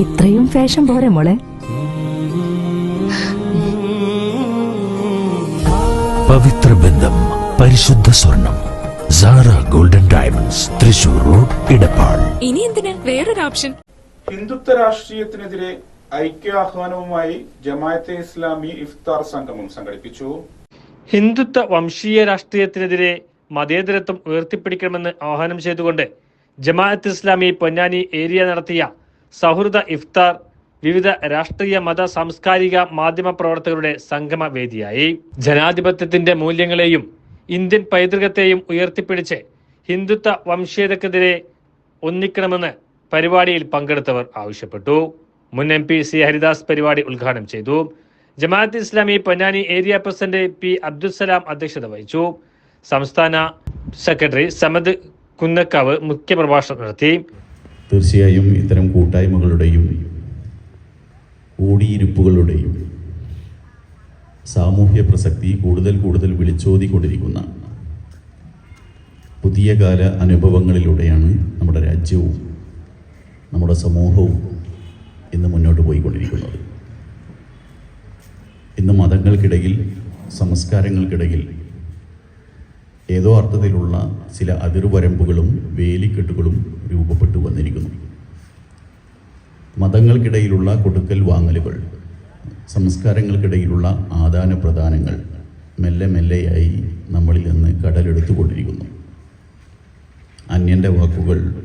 ഇത്രയും ഫാഷൻ പോരെ മോളെ. പവിത്ര ബന്ധം പരിശുദ്ധ സ്വർണം Sara golden diamonds Thrissur road Edappal ഇനി എന്തിനാ? വേറൊരു ഓപ്ഷൻ. ഹിന്ദുത്വ രാഷ്ട്രീയത്തിനെതിരെ ഐക്യാഹ്വാനവുമായി ജമാഅത്തെ ഇസ്ലാമി ഇഫ്താർ സംഗമം സംഘടിപ്പിച്ചു. ഹിന്ദുത്വ വംശീയ രാഷ്ട്രീയത്തിനെതിരെ മതേതരത്വം ഉയർത്തിപ്പിടിക്കണമെന്ന് ആഹ്വാനം ചെയ്തുകൊണ്ട് ജമാഅത്ത് ഇസ്ലാമി പൊന്നാനി ഏരിയ നടത്തിയ സൗഹൃദ ഇഫ്താർ വിവിധ രാഷ്ട്രീയ മത സാംസ്കാരിക മാധ്യമ പ്രവർത്തകരുടെ സംഗമവേദിയായി ജനാധിപത്യത്തിന്റെ മൂല്യങ്ങളെയും ഇന്ത്യൻ പൈതൃകത്തെയും ഉയർത്തിപ്പിടിച്ച് ഹിന്ദുത്വ വംശീയതക്കെതിരെ ഒന്നിക്കണമെന്ന് പരിപാടിയിൽ പങ്കെടുത്തവർ ആവശ്യപ്പെട്ടു. മുൻ എം പി സി ഹരിദാസ് പരിപാടി ഉദ്ഘാടനം ചെയ്തു. Jamaat Islami Ponnani area president P Abdulsalam അധ്യക്ഷത വഹിച്ചു. സംസ്ഥാന സെക്രട്ടറി സമദ് കുന്നക്കാവ് മുഖ്യപ്രഭാഷണം നടത്തി. തീർച്ചയായും ഇത്തരം കൂട്ടായ്മകളുടെയും ഓടിയിരുപ്പുകളുടെയും സാമൂഹ്യ പ്രസക്തി കൂടുതൽ കൂടുതൽ വിളിച്ചോതിക്കൊണ്ടിരിക്കുന്ന പുതിയ കാല അനുഭവങ്ങളിലൂടെയാണ് നമ്മുടെ രാജ്യവും നമ്മുടെ സമൂഹവും ഇന്ന് മുന്നോട്ട് പോയിക്കൊണ്ടിരിക്കുന്നത്. ഇന്ന് മതങ്ങൾക്കിടയിൽ സംസ്കാരങ്ങൾക്കിടയിൽ ഏതോ അർത്ഥത്തിലുള്ള ചില അതിർവരമ്പുകളും വേലിക്കെട്ടുകളും രൂപപ്പെട്ടു വന്നിരിക്കുന്നു. മതങ്ങൾക്കിടയിലുള്ള കൊടുക്കൽ വാങ്ങലുകൾ സംസ്കാരങ്ങൾക്കിടയിലുള്ള ആദാന പ്രദാനങ്ങൾ മെല്ലെ മെല്ലെയായി നമ്മളിൽ നിന്ന് കടലെടുത്തുകൊണ്ടിരിക്കുന്നു. അന്യന്റെ വാക്കുകൾ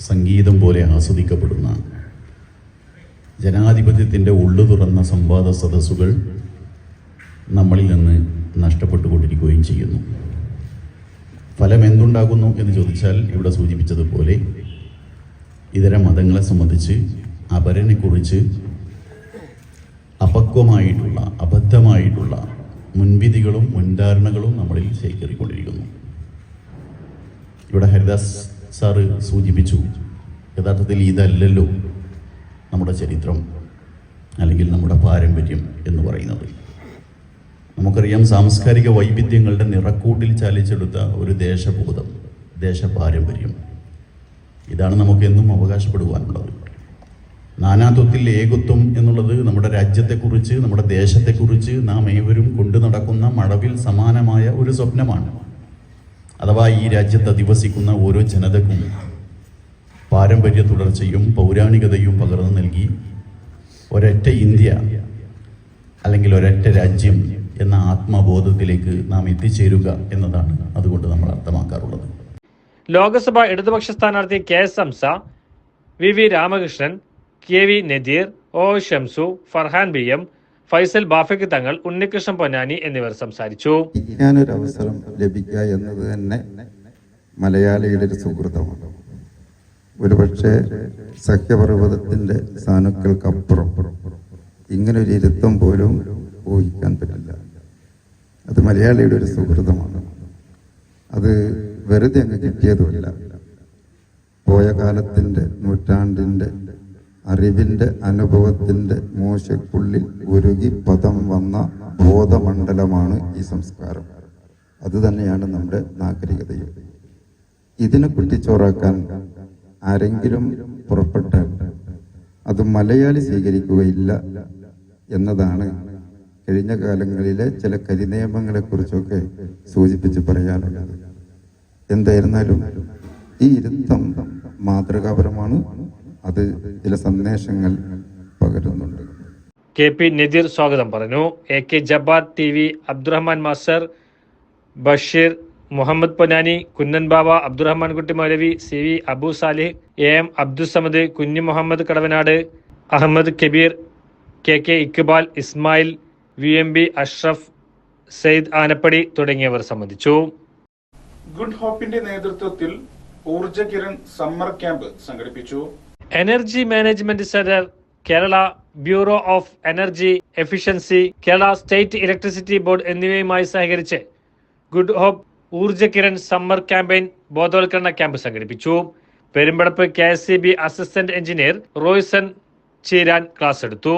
സംഗീതം പോലെ ആസ്വദിക്കപ്പെടുന്ന ജനാധിപത്യത്തിന്റെ ഉള്ളു തുറന്ന സംവാദ സദസ്സുകൾ നമ്മളിൽ നിന്ന് നഷ്ടപ്പെട്ടുകൊണ്ടിരിക്കുകയും ചെയ്യുന്നു. ഫലം എന്തുണ്ടാകുന്നു എന്ന് ചോദിച്ചാൽ ഇവിടെ സൂചിപ്പിച്ചതുപോലെ ഇതര മതങ്ങളെ സംബന്ധിച്ച് അപരനെക്കുറിച്ച് അപക്വമായിട്ടുള്ള അബദ്ധമായിട്ടുള്ള മുൻവിധികളും മുൻധാരണകളും നമ്മളിൽ ശേഖരിക്കൊണ്ടിരിക്കുന്നു. ഇവിടെ ഹരിദാസ് സാറ് സൂചിപ്പിച്ചു. യഥാർത്ഥത്തിൽ ഇതല്ലല്ലോ. നമ്മുടെ ചരിത്രം അല്ലെങ്കിൽ നമ്മുടെ പാരമ്പര്യം എന്ന് പറയുന്നത്. നമുക്കറിയാം സാംസ്കാരിക വൈവിധ്യങ്ങളുടെ നിറക്കൂട്ടിൽ ചാലിച്ചെടുത്ത ഒരു ദേശബോധം ദേശപാരമ്പര്യം. ഇതാണ് നമുക്കെന്നും അവകാശപ്പെടുവാനുള്ളത്. നാനാത്വത്തിൽ ഏകത്വം എന്നുള്ളത് നമ്മുടെ രാജ്യത്തെക്കുറിച്ച് നമ്മുടെ ദേശത്തെക്കുറിച്ച് നാം ഏവരും കൊണ്ടു നടക്കുന്ന മഴവിൽ സമാനമായ ഒരു സ്വപ്നമാണ്. അഥവാ ഈ രാജ്യത്ത് അധിവസിക്കുന്ന ഓരോ ജനതക്കും പാരമ്പര്യ തുടർച്ചയും പൗരാണികതയും പകർന്നു നൽകി ഒരൊറ്റ ഇന്ത്യ അല്ലെങ്കിൽ ഒരൊറ്റ രാജ്യം എന്ന ആത്മബോധത്തിലേക്ക് നാം എത്തിച്ചേരുക എന്നതാണ് അതുകൊണ്ട് നമ്മൾ അർത്ഥമാക്കാറുള്ളത്. ലോക്സഭ ഇടതുപക്ഷ സ്ഥാനാർത്ഥി K S Hamsa V V Ramakrishnan K V Nadeer O Shamsu Farhan B M Faisal Bafiq Thangal Unnikrishnan Ponnani എന്നിവർ സംസാരിച്ചു. ഞാനൊരു അവസരം ലഭിക്കുക എന്നത് തന്നെ മലയാളിയുടെ ഒരു സുഹൃതമാണ് ഒരുപക്ഷെ സഖ്യപർവതത്തിന്റെ സാനുക്കൾക്കപ്പുറം ഇങ്ങനെ ഒരു ഇരുത്തം പോലും ഊഹിക്കാൻ പറ്റില്ല. അത് മലയാളിയുടെ ഒരു സുഹൃതമാണ്. അത് വെറുതെ അങ്ങ് കിട്ടിയതുമല്ല. പോയ കാലത്തിന്റെ നൂറ്റാണ്ടിന്റെ അറിവിന്റെ അനുഭവത്തിന്റെ മോശക്കുള്ളിൽ ഉരുകി പദം വന്ന ബോധമണ്ഡലമാണ് ഈ സംസ്കാരം. അത് തന്നെയാണ് നമ്മുടെ നാഗരികതയും. ഇതിനെ കുട്ടിച്ചോറാക്കാൻ ആരെങ്കിലും പുറപ്പെട്ടാൽ അത് മലയാളി സ്വീകരിക്കുകയില്ല എന്നതാണ് കഴിഞ്ഞ കാലങ്ങളിലെ ചില കരിനിയമങ്ങളെ കുറിച്ചൊക്കെ സൂചിപ്പിച്ച് പറയാറുള്ളത് എന്തായിരുന്നാലും ഈ ഇരുത്തം മാതൃകാപരമാണ്. അത് ചില സന്ദേശങ്ങൾ പകരുന്നുണ്ട്. കെ പി നദീർ സ്വാഗതം പറഞ്ഞു. A K Jabbar T V Abdurahman master Basheer Muhammad Ponnani Kunnan Baba Abdurahman Kutty Moulavi C V Abu Salih A M Abdusamad Kunhu Muhammad Kadavanad Ahammed Kabeer K K Iqbal Ismail V M B Ashraf Saeed Anappadi തുടങ്ങിയവർ സംബന്ധിച്ചു. Good ഹോപ്പിന്റെ നേതൃത്വത്തിൽ Urja Kiran summer camp സംഘടിപ്പിച്ചു. Energy management centre Kerala bureau of energy efficiency Kerala state electricity board എന്നിവയുമായി സഹകരിച്ച് good hope Urja Kiran summer campaign ബോധവൽക്കരണ camp സംഘടിപ്പിച്ചു. Perumpadappu K S C B assistant engineer Royson Cheeran class എടുത്തു.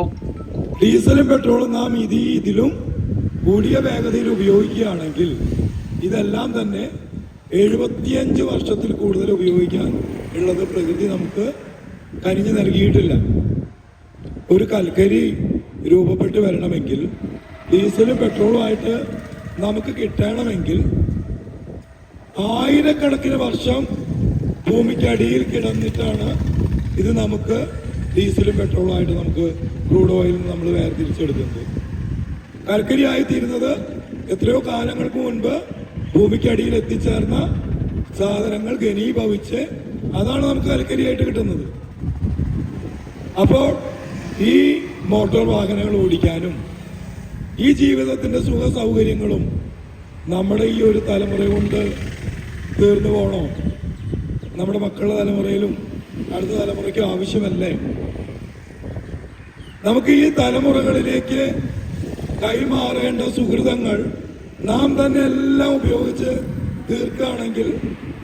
ഡീസലും പെട്രോളും നാം ഇതി ഇതിലും കൂടിയ വേഗതയിൽ ഉപയോഗിക്കുകയാണെങ്കിൽ ഇതെല്ലാം തന്നെ എഴുപത്തിയഞ്ച് വർഷത്തിൽ കൂടുതൽ ഉപയോഗിക്കാൻ ഉള്ളത് പ്രകൃതി നമുക്ക് കരിഞ്ഞു നൽകിയിട്ടില്ല. ഒരു കൽക്കരി രൂപപ്പെട്ട് വരണമെങ്കിൽ ഡീസലും പെട്രോളുമായിട്ട് നമുക്ക് കിട്ടണമെങ്കിൽ ആയിരക്കണക്കിന് വർഷം ഭൂമിക്കടിയിൽ കിടന്നിട്ടാണ് ഇത് നമുക്ക് ഡീസലും പെട്രോളുമായിട്ട് നമുക്ക് ക്രൂഡ് ഓയിൽ നമ്മൾ വേർതിരിച്ചെടുക്കുന്നത്. കൽക്കരിയായി തീരുന്നത് എത്രയോ കാലങ്ങൾക്ക് മുൻപ് ഭൂമിക്കടിയിൽ എത്തിച്ചേർന്ന സാധനങ്ങൾ ഘനീഭവിച്ച് അതാണ് നമുക്ക് കൽക്കരിയായിട്ട് കിട്ടുന്നത്. അപ്പോൾ ഈ മോട്ടോർ വാഹനങ്ങൾ ഓടിക്കാനും ഈ ജീവിതത്തിന്റെ സുഖ സൗകര്യങ്ങളും നമ്മുടെ ഈ ഒരു തലമുറ കൊണ്ട് തീർന്നു പോകണോ? നമ്മുടെ മക്കളുടെ തലമുറയിലും അടുത്ത തലമുറയ്ക്കും ആവശ്യമല്ലേ? നമുക്ക് ഈ തലമുറകളിലേക്ക് കൈമാറേണ്ട സുഹൃതങ്ങൾ നാം തന്നെ എല്ലാം ഉപയോഗിച്ച് തീർക്കുകയാണെങ്കിൽ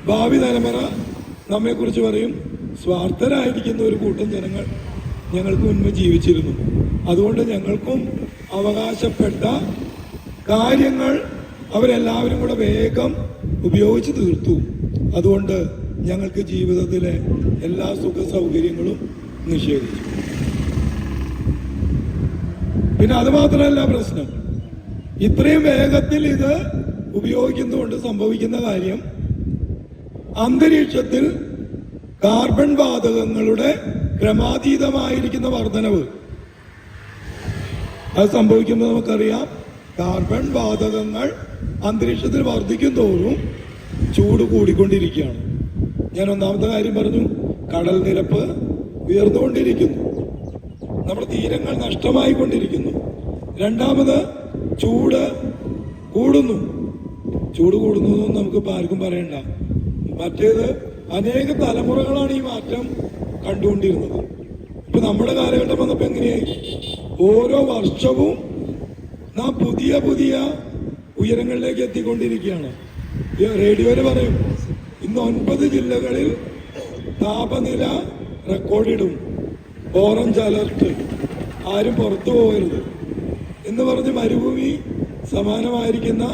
ഭാവി തലമുറ നമ്മെക്കുറിച്ച് പറയും സ്വാർത്ഥരായിരിക്കുന്ന ഒരു കൂട്ടം ജനങ്ങൾ ഞങ്ങൾക്ക് മുൻപ് ജീവിച്ചിരുന്നു. അതുകൊണ്ട് ഞങ്ങൾക്കും അവകാശപ്പെട്ട കാര്യങ്ങൾ അവരെല്ലാവരും കൂടെ വേഗം ഉപയോഗിച്ച് തീർത്തു. അതുകൊണ്ട് ഞങ്ങൾക്ക് ജീവിതത്തിലെ എല്ലാ സുഖ സൗകര്യങ്ങളും നിഷേധിച്ചു. പിന്നെ അത് മാത്രമല്ല പ്രശ്നം. ഇത്രയും വേഗത്തിൽ ഇത് ഉപയോഗിക്കുന്നതുകൊണ്ട് സംഭവിക്കുന്ന കാര്യം അന്തരീക്ഷത്തിൽ കാർബൺ വാതകങ്ങളുടെ ക്രമാതീതമായിരിക്കുന്ന വർധനവ്. അത് സംഭവിക്കുമ്പോൾ നമുക്കറിയാം കാർബൺ വാതകങ്ങൾ അന്തരീക്ഷത്തിൽ വർദ്ധിക്കും തോറും ചൂട് കൂടിക്കൊണ്ടിരിക്കുകയാണ്. ഞാൻ ഒന്നാമത്തെ കാര്യം പറഞ്ഞു കടൽ നിരപ്പ് ഉയർന്നുകൊണ്ടിരിക്കുന്നു. നമ്മുടെ തീരങ്ങൾ നഷ്ടമായിക്കൊണ്ടിരിക്കുന്നു. രണ്ടാമത് ചൂട് കൂടുന്നു. ചൂട് കൂടുന്നതൊന്നും നമുക്ക് ഇപ്പൊ ആർക്കും പറയണ്ട. മറ്റേത് അനേക തലമുറകളാണ് ഈ മാറ്റം കണ്ടുകൊണ്ടിരുന്നത്. ഇപ്പൊ നമ്മുടെ കാലഘട്ടം വന്നപ്പോൾ എങ്ങനെയായി? ഓരോ വർഷവും നാം പുതിയ പുതിയ ഉയരങ്ങളിലേക്ക് എത്തിക്കൊണ്ടിരിക്കുകയാണ്. റേഡിയോയിൽ പറയും ഇന്ന് ഒൻപത് ജില്ലകളിൽ താപനില റെക്കോർഡിടും ഓറഞ്ച് അലർട്ട് ആരും പുറത്തു പോകരുത്. എന്ന് പറഞ്ഞ് മരുഭൂമി സമാനമായിരിക്കുന്ന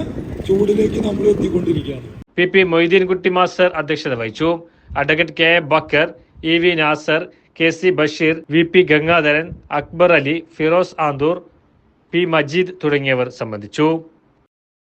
ചൂടിലേക്ക് നമ്മൾ എത്തിക്കൊണ്ടിരിക്കുകയാണ്. പി. പി. മൊയ്തീൻകുട്ടി മാസ്റ്റർ അധ്യക്ഷത വഹിച്ചു. Advocate K. Bakkar E. V. Nasar K. C. Basheer V. P. Gangadharan Akbar Ali Firoz Anthoor P. Majeed തുടങ്ങിയവർ സംബന്ധിച്ചു.